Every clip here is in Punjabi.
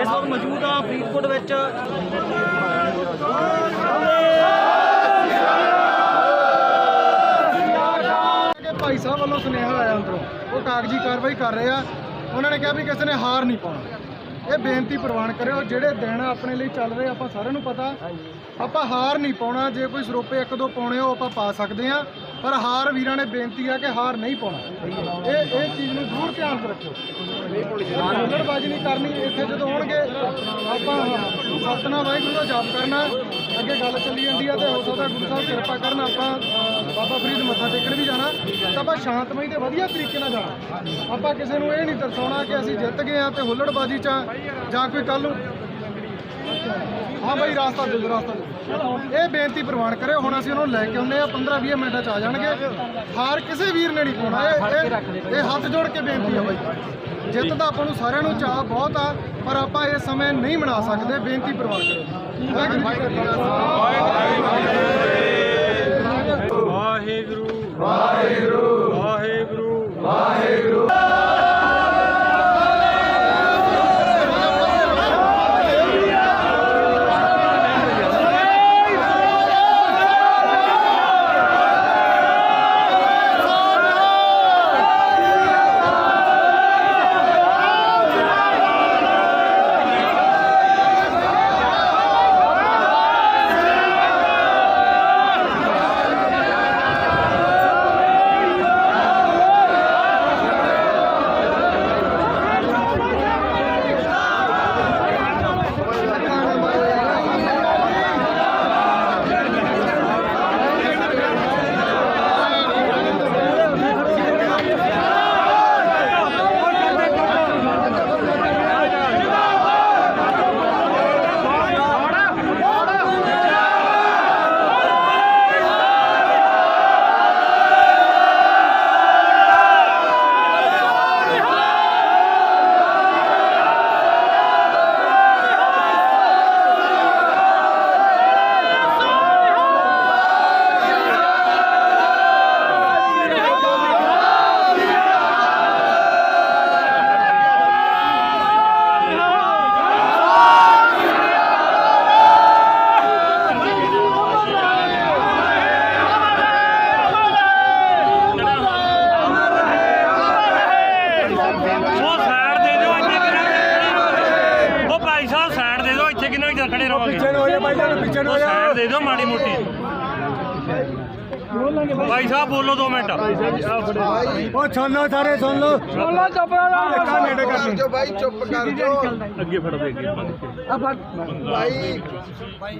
ਇਸ ਵਕਤ ਮੌਜੂਦ ਆ ਫਰੀਦਕੋਟ ਵਿੱਚ। ਭਾਈ ਸਾਹਿਬ ਵੱਲੋਂ ਸੁਨੇਹਾ ਆਇਆ ਅੰਦਰੋਂ, ਉਹ ਕਾਗਜ਼ੀ ਕਾਰਵਾਈ ਕਰ ਰਹੇ ਆ। ਉਹਨਾਂ ਨੇ ਕਿਹਾ ਵੀ ਕਿਸੇ ਨੇ ਹਾਰ ਨਹੀਂ ਪਾਉਣਾ। ਇਹ ਬੇਨਤੀ ਪ੍ਰਵਾਨ ਕਰਿਓ ਜਿਹੜੇ ਦਿਨ ਆਪਣੇ ਲਈ ਚੱਲ ਰਹੇ ਆਪਾਂ ਸਾਰਿਆਂ ਨੂੰ ਪਤਾ। ਆਪਾਂ ਹਾਰ ਨਹੀਂ ਪਾਉਣਾ ਜੇ ਕੋਈ ਸਰੋਪੇ ਇੱਕ ਦੋ ਪਾਉਣੇ ਹੋ ਆਪਾਂ ਪਾ ਸਕਦੇ ਆ ਪਰ ਹਾਰ ਵੀਰਾਂ ਨੇ ਬੇਨਤੀ ਆ ਕਿ ਹਾਰ ਨਹੀਂ ਪਾਉਣਾ। ਇਹ ਇਹ ਚੀਜ਼ ਨੂੰ ਜ਼ਰੂਰ ਧਿਆਨ ਰੱਖਿਓ। ਹੁਲੜਬਾਜ਼ੀ ਨਹੀਂ ਕਰਨੀ ਇੱਥੇ ਜਦੋਂ ਆਉਣਗੇ ਆਪਾਂ ਸਤਨਾ ਵਾਹਿਗੁਰੂ ਦਾ ਜਾਪ ਕਰਨਾ। ਅੱਗੇ ਗੱਲ ਚੱਲੀ ਜਾਂਦੀ ਆ ਤੇ ਹੋ ਸਕਦਾ ਗੁਰੂ ਸਾਹਿਬ ਕਿਰਪਾ ਕਰਨ ਆਪਾਂ ਬਾਬਾ ਫਰੀਦ ਮੱਥਾ ਟੇਕਣ ਵੀ ਜਾਣਾ ਤਾਂ ਆਪਾਂ ਸ਼ਾਂਤਮਈ ਤੇ ਵਧੀਆ ਤਰੀਕੇ ਨਾਲ ਜਾਣਾ। ਆਪਾਂ ਕਿਸੇ ਨੂੰ ਇਹ ਨਹੀਂ ਦਰਸਾਉਣਾ ਕਿ ਅਸੀਂ ਜਿੱਤ ਗਏ ਆ ਤੇ ਹੁੱਲੜਬਾਜ਼ੀ 'ਚ ਜਾਂ ਕੋਈ ਕੱਲ ਨੂੰ। ਹਾਂ ਬਾਈ ਰਾਸਤਾ ਦੇ ਰਾਸਤਾ ਦੇ। ਇਹ ਬੇਨਤੀ ਪ੍ਰਵਾਨ ਕਰਿਓ ਹੁਣ ਅਸੀਂ ਉਹਨੂੰ ਲੈ ਕੇ ਆਉਂਦੇ ਆ 15 20 ਮਿੰਟਾਂ ਚ ਆ ਜਾਣਗੇ। ਹਾਰ ਕਿਸੇ ਵੀਰ ਨੇ ਨਹੀਂ ਪਾਉਣਾ ਇਹ ਇਹ- ਹੱਥ ਜੋੜ ਕੇ ਬੇਨਤੀ ਆ ਬਾਈ। ਜਿੱਤ ਦਾ ਆਪਾਂ ਨੂੰ ਸਾਰਿਆਂ ਨੂੰ ਚਾਹ ਬਹੁਤ ਆ ਪਰ ਆਪਾਂ ਇਹ ਸਮੇਂ ਨਹੀਂ ਮਨਾ ਸਕਦੇ ਬੇਨਤੀ ਪ੍ਰਵਾਨ ਕਰੋ Thank you. ਖੜੇ ਪਿੱਛੇ ਹੋ ਜਾ ਭਾਈ ਸਾਹਿਬ ਪਿੱਛੇ ਹੋ ਜਾ। ਸਾਈਡ ਦੇ ਦਿਓ ਮਾੜੀ ਮੋਟੀ। ਭਾਈ ਸਾਹਿਬ ਬੋਲੋ 2 ਮਿੰਟ। ਉਹ ਸੁਣ ਲਓ ਸਾਰੇ ਸੁਣ ਲਓ। ਸੁਣ ਲਓ ਚੁੱਪ ਕਰ ਨੇੜੇ ਕਰ ਜੋ ਭਾਈ ਚੁੱਪ ਕਰ ਜੋ ਅੱਗੇ ਫੜੋ ਦੇ ਅੱਗੇ ਭਾਈ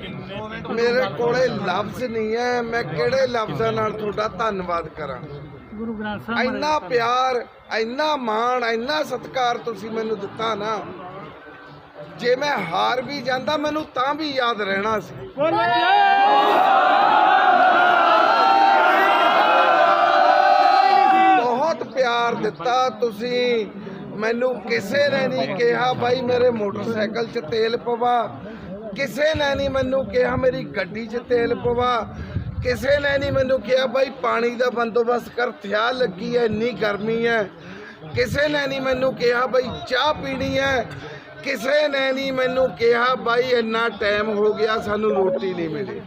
ਮੇਰੇ ਕੋਲੇ ਲਫ਼ਜ਼ ਨਹੀਂ ਹੈ ਮੈਂ ਕਿਹੜੇ ਲਫ਼ਜ਼ਾਂ ਨਾਲ ਤੁਹਾਡਾ ਧੰਨਵਾਦ ਕਰਾਂ? ਗੁਰੂ ਗ੍ਰੰਥ ਸਾਹਿਬ ਇੰਨਾ ਪਿਆਰ ਇੰਨਾ ਮਾਣ ਇੰਨਾ ਸਤਿਕਾਰ ਤੁਸੀਂ ਮੈਨੂੰ ਦਿੱਤਾ ਨਾ। ਜੇ ਮੈਂ ਹਾਰ ਵੀ ਜਾਂਦਾ ਮੈਨੂੰ ਤਾਂ ਵੀ ਯਾਦ ਰਹਿਣਾ ਸੀ। ਬਹੁਤ ਪਿਆਰ ਦਿੱਤਾ ਤੁਸੀਂ। ਮੈਨੂੰ ਕਿਸੇ ਨੇ ਨਹੀਂ ਕਿਹਾ ਭਾਈ ਮੇਰੇ ਮੋਟਰਸਾਈਕਲ 'ਚ ਤੇਲ ਪਵਾ। ਕਿਸੇ ਨੇ ਨਹੀਂ ਮੈਨੂੰ ਕਿਹਾ ਮੇਰੀ ਗੱਡੀ 'ਚ ਤੇਲ ਪਵਾ। ਕਿਸੇ ਨੇ ਨਹੀਂ ਮੈਨੂੰ ਕਿਹਾ ਭਾਈ ਪਾਣੀ ਦਾ ਬੰਦੋਬਸਤ ਕਰ ਥਿਆ ਲੱਗੀ ਐ ਇੰਨੀ ਗਰਮੀ ਐ ਕਿਸੇ ਨੇ ਨਹੀਂ ਮੈਨੂੰ ਕਿਹਾ ਭਾਈ ਚਾਹ ਪੀਣੀ ਐ ਕਿਸੇ ਨੇ ਨਹੀਂ ਮੈਨੂੰ ਕਿਹਾ ਭਾਈ ਇੰਨਾ ਟਾਈਮ ਹੋ ਗਿਆ ਸਾਨੂੰ ਰੋਟੀ ਨਹੀਂ ਮਿਲੀ।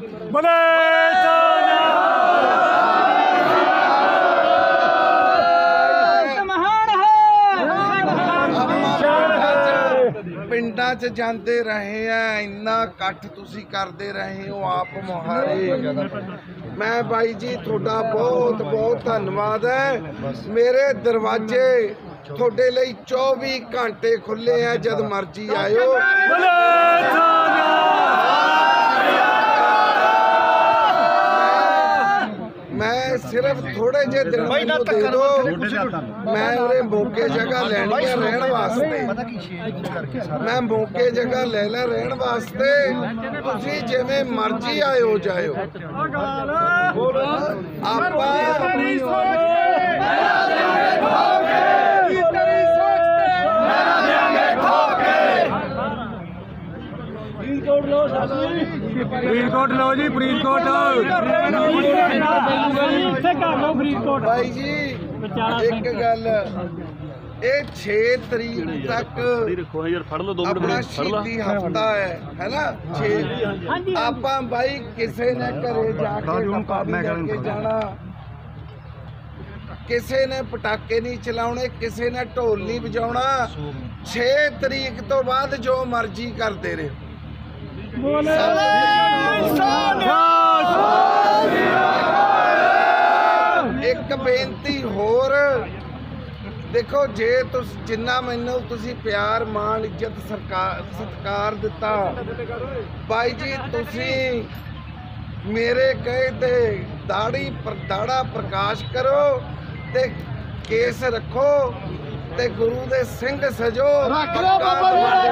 ਪਿੰਡਾਂ 'ਚ ਜਾਂਦੇ ਰਹੇ ਆ ਇੰਨਾ ਇਕੱਠ ਤੁਸੀਂ ਕਰਦੇ ਰਹੇ ਹੋ ਆਪ ਮੁਹਾਰੇ। ਮੈਂ ਬਾਈ ਜੀ ਤੁਹਾਡਾ ਬਹੁਤ ਬਹੁਤ ਧੰਨਵਾਦ ਹੈ। ਮੇਰੇ ਦਰਵਾਜ਼ੇ ਤੁਹਾਡੇ ਲਈ 24 ਘੰਟੇ ਖੁੱਲੇ ਆ ਜਦ ਮਰਜ਼ੀ ਆਇਓ। ਮੈਂ ਸਿਰਫ ਥੋੜੇ ਜਿਹੇ ਦਿਨ ਮੈਨੂੰ ਦੇ ਦਿਓ। ਮੈਂ ਉਹਦੇ ਮੌਕੇ ਜਗ੍ਹਾ ਲੈਣੀ ਹੈ ਰਹਿਣ ਵਾਸਤੇ। ਮੈਂ ਮੌਕੇ ਜਗ੍ਹਾ ਲੈ ਲੈ ਰਹਿਣ ਵਾਸਤੇ। ਤੁਸੀਂ ਜਿਵੇਂ ਮਰਜ਼ੀ ਆਇਓ ਜਾਇਓ। ਆਪਾਂ ਫਰੀਦਕੋਟ ਲਓ ਜੀ ਫਰੀਦਕੋਟ। ਭਾਈ ਜੀ ਇੱਕ ਗੱਲ। ਇਹ 6 ਤਰੀਕ ਤੱਕ ਰੱਖੋ ਯਾਰ ਫੜ ਲਓ 2 ਆਪਣਾ ਸ਼ਹੀਦੀ ਹਫਤਾ ਹੈ ਹੈਨਾ 6 ਆਪਾਂ ਬਾਈ ਕਿਸੇ ਨੇ ਘਰੇ ਜਾ ਕੇ ਜਾਣਾ। ਕਿਸੇ ਨੇ ਪਟਾਕੇ ਨਹੀਂ ਚਲਾਉਣੇ ਕਿਸੇ ਨੇ ਢੋਲ ਨਹੀਂ ਵਜਾਉਣਾ। 6 ਤਰੀਕ ਤੋਂ ਬਾਅਦ ਜੋ ਮਰਜ਼ੀ ਕਰਦੇ ਰਹੋ। ਇੱਕ ਬੇਨਤੀ ਹੋਰ। ਦੇਖੋ ਜੇ ਤੁਸੀਂ ਜਿੰਨਾ ਮੈਨੂੰ ਤੁਸੀਂ ਪਿਆਰ ਮਾਣ ਇੱਜ਼ਤ ਸਰਕਾਰ ਸਤਿਕਾਰ ਦਿੱਤਾ ਬਾਈ ਜੀ ਤੁਸੀਂ ਮੇਰੇ ਕਹੇ ਤੇ ਦਾੜੀ ਪਰ ਦਾੜਾ ਪ੍ਰਕਾਸ਼ ਕਰੋ ਤੇ ਕੇਸ ਰੱਖੋ ਤੇ ਗੁਰੂ ਦੇ ਸਿੰਘ ਸਜੋ। ਰੱਖ ਲਓ ਬਾਬਾ ਬੋਲੇ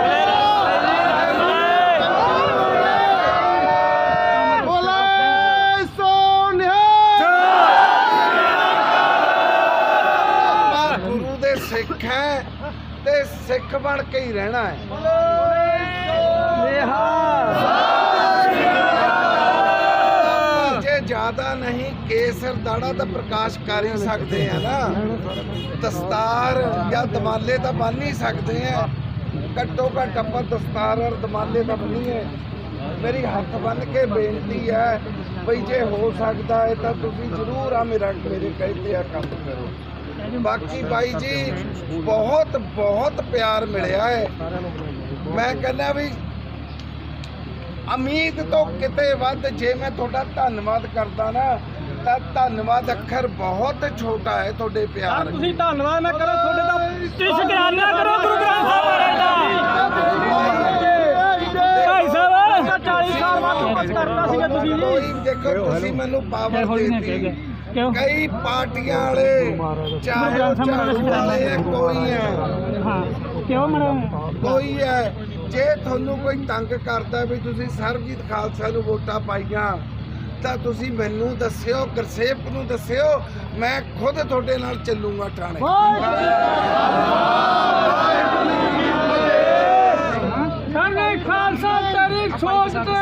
ਦੇ ਸਿੱਖ ਹੈ ਤੇ ਸਿੱਖ ਬਣ ਕੇ ਹੀ ਰਹਿਣਾ ਹੈ। ਜੇ ਜ਼ਿਆਦਾ ਨਹੀਂ ਕੇਸਰ ਦਾੜਾ ਤਾਂ ਪ੍ਰਕਾਸ਼ ਕਰ ਹੀ ਸਕਦੇ ਆ ਨਾ। ਦਸਤਾਰ ਜਾਂ ਦਮਾਲੇ ਤਾਂ ਬੰਨ ਹੀ ਸਕਦੇ ਆ। ਘੱਟੋ ਘੱਟ ਆਪਾਂ ਦਸਤਾਰ ਔਰ ਦਮਾਲੇ ਤਾਂ ਬੰਨੀਏ। ਮੇਰੀ ਹੱਥ ਬੰਨ ਕੇ ਬੇਨਤੀ ਹੈ ਬਈ ਜੇ ਹੋ ਸਕਦਾ ਹੈ ਤਾਂ ਤੁਸੀਂ ਜ਼ਰੂਰ ਆ ਮੇਰਾ ਮੇਰੇ ਕਹੇ ਤੇ ਆ ਕੰਮ ਕਰੋ। ਬਾਕੀ ਬਾਈ ਜੀ ਬਹੁਤ ਬਹੁਤ ਪਿਆਰ ਮਿਲਿਆ ਹੈ। ਮੈਂ ਕਹਿੰਦਾ ਵੀ ਉਮੀਦ ਤੋਂ ਕਿਤੇ ਵੱਧ ਜੇ ਮੈਂ ਤੁਹਾਡਾ ਧੰਨਵਾਦ ਕਰਦਾ ਨਾ ਤਾਂ ਧੰਨਵਾਦ ਅੱਖਰ ਬਹੁਤ ਛੋਟਾ ਹੈ ਤੁਹਾਡੇ ਪਿਆਰ ਤੁਸੀਂ ਧੰਨਵਾਦ ਨਾ ਕਰੋ ਤੁਹਾਡੇ ਦਾ ਸ਼ੁਕਰਾਨਾ ਕਰੋ ਗੁਰੂ ਗ੍ਰੰਥ ਸਾਹਿਬ ਮਹਾਰਾਜ ਦਾ ਭਾਈ ਸਾਹਿਬ 40 ਸਾਲ ਬਾਅਦ ਵਾਪਸ ਕਰਤਾ ਸੀਗਾ ਤੁਸੀਂ ਜੀ ਕੋਈ ਦੇਖੋ ਤੁਸੀਂ ਮੈਨੂੰ ਪਾਵਰ ਦੇਤੀ। ਕਿਉਂ? ਕਈ ਪਾਰਟੀਆਂ ਵਾਲੇ ਚਾਹੇ ਉਹ ਝਾੜੂ ਵਾਲੇ ਹੈ, ਕੋਈ ਹੈ। ਹਾਂ ਕਿਉਂ ਮਰਾ ਕੋਈ ਹੈ। ਜੇ ਤੁਹਾਨੂੰ ਕੋਈ ਤੰਗ ਕਰਦਾ ਵੀ ਤੁਸੀਂ ਸਰਬਜੀਤ ਖਾਲਸਾ ਨੂੰ ਵੋਟਾਂ ਪਾਈਆਂ ਤਾਂ ਤੁਸੀਂ ਮੈਨੂੰ ਦੱਸਿਓ ਗੁਰਸੇਵਕ ਨੂੰ ਦੱਸਿਓ ਮੈਂ ਖੁਦ ਤੁਹਾਡੇ ਨਾਲ ਚੱਲੂਗਾ ਠਾਣੇ ਸਾਡੇ ਖਾਲਸਾ ਤੇਰੀ ਸੋਚ ਤੇ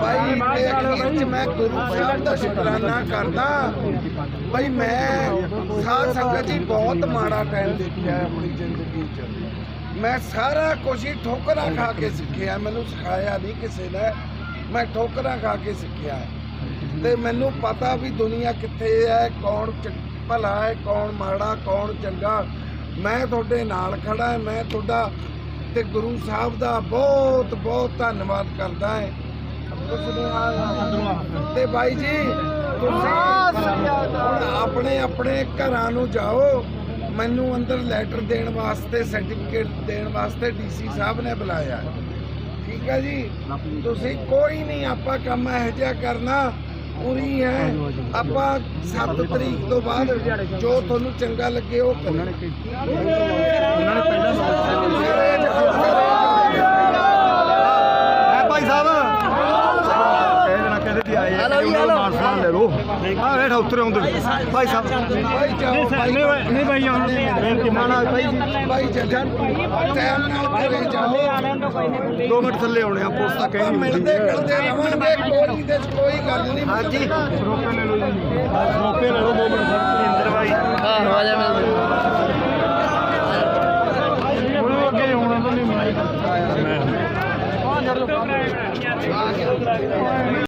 ਭਾਈ ਤੇ ਅਖੀਰ ਚ ਮੈਂ ਗੁਰੂ ਸਾਹਿਬ ਦਾ ਸ਼ੁਕਰਾਨਾ ਕਰਦਾ। ਭਾਈ ਮੈਂ ਸਾਧ ਸੰਗਤ ਜੀ ਬਹੁਤ ਮਾੜਾ ਟਾਈਮ ਦੇਖਿਆ ਆਪਣੀ ਜ਼ਿੰਦਗੀ 'ਚ। ਮੈਂ ਸਾਰਾ ਕੁਝ ਹੀ ਠੋਕਰਾਂ ਖਾ ਕੇ ਸਿੱਖਿਆ। ਮੈਨੂੰ ਸਿਖਾਇਆ ਨਹੀਂ ਕਿਸੇ ਨੇ। ਮੈਂ ਠੋਕਰਾਂ ਖਾ ਕੇ ਸਿੱਖਿਆ ਤੇ ਮੈਨੂੰ ਪਤਾ ਵੀ ਦੁਨੀਆ ਕਿੱਥੇ ਹੈ, ਕੌਣ ਭਲਾ ਹੈ, ਕੌਣ ਮਾੜਾ, ਕੌਣ ਚੰਗਾ। ਮੈਂ ਤੁਹਾਡੇ ਨਾਲ ਖੜਾ ਮੈਂ ਤੁਹਾਡਾ ਤੇ ਗੁਰੂ ਸਾਹਿਬ ਦਾ ਬਹੁਤ ਬਹੁਤ ਧੰਨਵਾਦ ਕਰਦਾ ਹਾਂ। ਤੇ ਬਾਈ ਜੀ ਤੁਸੀਂ ਆਪਣੇ ਆਪਣੇ ਘਰਾਂ ਨੂੰ ਜਾਓ। ਮੈਨੂੰ ਅੰਦਰ ਲੈਟਰ ਦੇਣ ਵਾਸਤੇ ਸਰਟੀਫਿਕੇਟ ਦੇਣ ਵਾਸਤੇ ਡੀਸੀ ਸਾਹਿਬ ਨੇ ਬੁਲਾਇਆ। ਠੀਕ ਹੈ ਜੀ? ਤੁਸੀਂ ਕੋਈ ਨਹੀਂ ਆਪਾਂ ਕੰਮ ਇਹੋ ਜਿਹਾ ਕਰਨਾ। ਪੂਰੀ ਹੈ ਆਪਾਂ 7 ਤਰੀਕ ਤੋਂ ਬਾਅਦ ਜੋ ਤੁਹਾਨੂੰ ਚੰਗਾ ਲੱਗੇ ਉਹ ਕਰੋ ਉਹਨਾਂ ਨੇ ਸਾਹਿਬ ਇਹ ਜਣਾ ਕਹਿੰਦੇ ਵੀ ਆਏ ਆ ਉਹਨਾਂ ਨੂੰ ਮਾਨ ਸਨਮਾਨ ਲੈ ਲਓ ਆ ਵੇਠ ਉੱਤਰੇ ਹੁੰਦੇ ਭਾਈ ਸਾਹਿਬ। ਭਾਈ ਜਾਓ ਭਾਈ ਨਹੀਂ ਭਾਈ ਆਉਣ ਬੇਨਤੀ ਮਾਣਾ ਭਾਈ ਭਾਈ ਜੱਜਨ ਟਾਈਮ ਨਾਲ ਘਰੇ ਜਾਓ ਦੋ ਮਿੰਟ ਥੱਲੇ ਆਉਣੇ ਆ ਪੁਲਿਸ ਤਾਂ ਕਹਿੰਦੀ ਮਿਲਦੇ ਕਰਦੇ ਰਵਾਂਗੇ ਕੋਈ ਦੇ ਕੋਈ ਗੱਲ ਨਹੀਂ ਹਾਂਜੀ। ਰੋਕੇ ਲੈ ਲਓ 2 ਮਿੰਟ ਇੰਦਰ ਭਾਈ। ਹੁਣ ਅੱਗੇ ਹੋਣਾ ਤਾਂ ਨਹੀਂ ਮੈਂ।